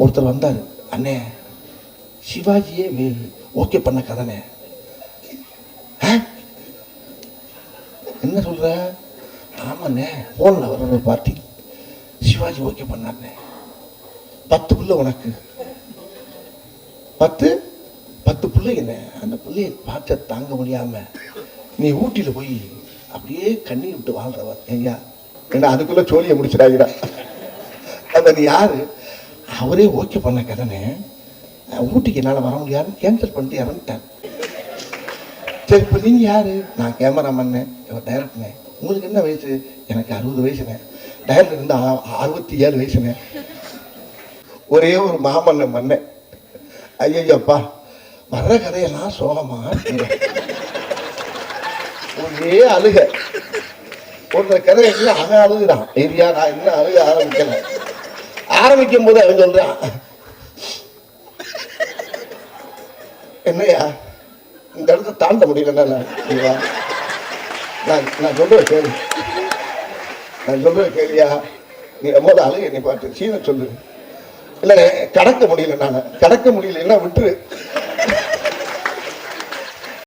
ஒருத்தர் வந்தார் அண்ணே சிவாஜியே ஓகே பண்ண கதனே. என்ன சொல்ற? ஆமாண்ணே ஃபோனில் வர்ற ஒரு பார்ட்டி. சிவாஜி ஓகே பண்ணாருண்ணே. பத்து புள்ள உனக்கு. பத்து? பத்து பிள்ளைங்கண்ணே அந்த பிள்ளைய பார்த்த தாங்க முடியாம நீ ஊட்டியில் போய் அப்படியே கண்ணீர் விட்டு வாழ்றவ ஐயா. ஏன்னா அதுக்குள்ள சோழியை முடிச்சிடாங்கடா அந்த நீ யாரு? அவரே ஓகே பண்ண கதனே ஊட்டிக்கு என்னால் வர முடியாதுன்னு கேன்சல் பண்ணிட்டு இறந்துட்டார் சரி இப்போ நீங்கள் யாரு? நான் கேமராமேன் இவர் டைரக்டர்னே உங்களுக்கு என்ன வயசு? எனக்கு அறுபது வயசுனே. டைரக்டர் இருந்து அறுபத்தி ஏழு வயசுனே. ஒரே ஒரு மாமன்ன மன்னன் ஐயப்பா வர்ற கதையெல்லாம் சோகமா? ஒரே அழுக. ஒருத்தர் கதை இல்லை அவன் அழுகுறான். ஏரியா நான் இன்னும் அழுக ஆரம்பிக்கிறேன் ஆரம்பிக்கும் போது அவன் சொல்றான் என்னய்யா இந்த இடத்த தாண்ட முடியலன்னா நான் நான் சொல்றேன் கேள்வி நான் சொல்ற கேள்வியா நீ ரொம்ப அழுக நீ பார்த்து சீன சொல்லு. இல்லை கடக்க முடியல நான் கடக்க முடியல என்ன விட்டுரு.